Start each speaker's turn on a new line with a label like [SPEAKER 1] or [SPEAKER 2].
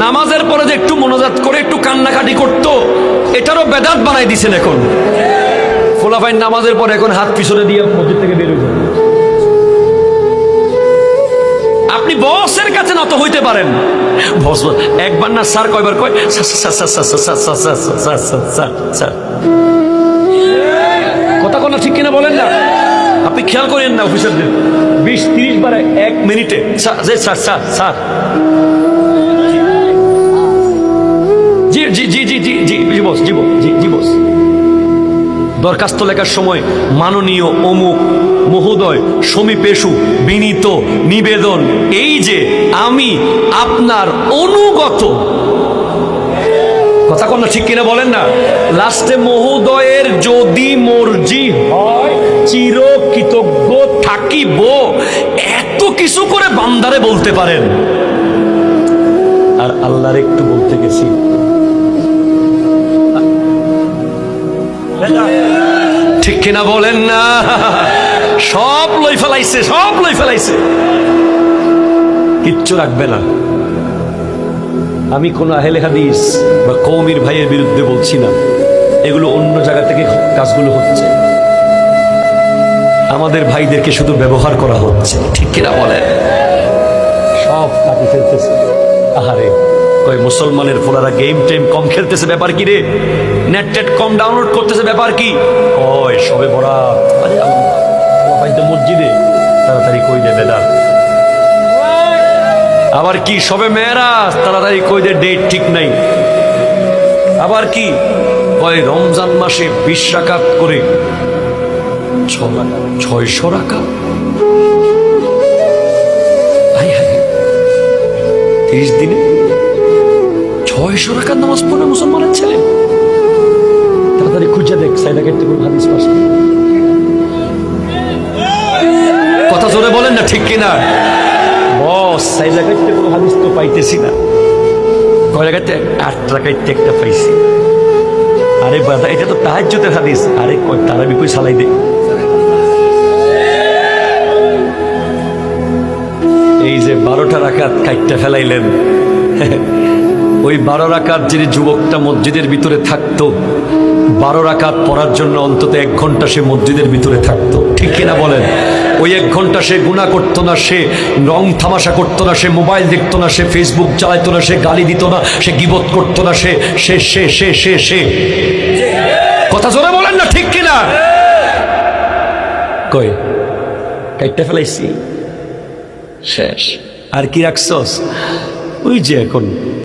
[SPEAKER 1] নামাজের পরে যে একটু মনোজাত করে একটু কান্নাকাটি করত এটারও বেদাত বানাই দিছেন এখন খোলাফাই নামাজের পরে এখন হাত পিছনে দিয়ে মসজিদ থেকে বের বেরোয় আপনি বসের কাছে নত হইতে পারেন বস একবার না স্যার কয়বার কয় কথা কোন ঠিক কিনা বলেন না আপনি খেয়াল করেন না অফিসারদের বিশ তিরিশ বার এক মিনিটে স্যার স্যার স্যার জি জি জি বস, জি জি জি, বস। দরখাস্ত লেখার সময় মাননীয় অমুক মহোদয় সমীপেশু বিনীত নিবেদন, এই যে আমি আপনার অনুগত। কথা কোন ঠিক কিনা বলেন না? লাস্টে মহোদয়ের যদি মর্জি হয় চির কৃতজ্ঞ থাকিব। এত কিছু করে বান্দারে বলতে পারেন। আর আল্লাহর একটু বলতে গেছি। ঠিক কিনা বলেন না? সব লই ফেলাইছে, সব লই ফেলাইছে। কিচ্ছু রাখবে না। আমি কোনো আহেলে হাদিস বা কৌমির ভাইয়ের বিরুদ্ধে বলছি না। এগুলো অন্য জায়গা থেকে কাজগুলো হচ্ছে। আমাদের ভাইদেরকে শুধু ব্যবহার করা হচ্ছে। ঠিক কিনা বলেন? সব কাটি ফেলতেছে। আহারে। কই, মুসলমানের ফোলারা গেম টেম কম খেলতেছে, ব্যাপার কি রে? নেট কম ডাউনলোড করতেছে, ব্যাপার কি? কয় সবে বরাত। আরে মসজিদে? তাড়াতাড়ি কই দেবে না আবার কি, সবে মেয়েরাজ? তাড়াতাড়ি কই দে ডেট ঠিক নাই। আবার কি? কয় রমজান মাসে বিশ রাকাত করে ছয়শো রাকাত? তিরিশ দিনে? ছয়শো টাকার নামাজ পড়ে মুসলমানের ছেলে। তাড়াতাড়ি খুঁজে দেখ সাইদা কেটে হাদিস পাস কথা জোরে বলেন না, ঠিক কিনা? বস সাইদা কেটে হাদিস তো পাইতেছি না। কয় জায়গাতে আট টাকাইতে একটা পাইছি। আরে বাদা এটা তো তাহাজ্জুদের হাদিস। আরে কয়, তারা বিকই সালাই দে। এই যে বারোটা রাকাত কাইটটা ফেলাইলেন। ওই বারো রাকাত যিনি যুবকটা মসজিদের ভিতরে থাকতো, বারো রাকাত পড়ার জন্য অন্তত এক ঘণ্টা সে মসজিদের ভিতরে থাকতো। ঠিক কিনা বলেন? ওই এক ঘণ্টা সে গুণা করতো না, সে রং থামাশা করতো না, সে মোবাইল দেখতো না, সে ফেসবুক চালাইতো না, সে গালি দিত না, সে গিবত করতো না, সে সে সে সে সে সে। কথা জোরে বলেন না, ঠিক কিনা? কই? কাইটটা ফেলাইছি। শেষ। আর কি রাখছস? ওই যে এখন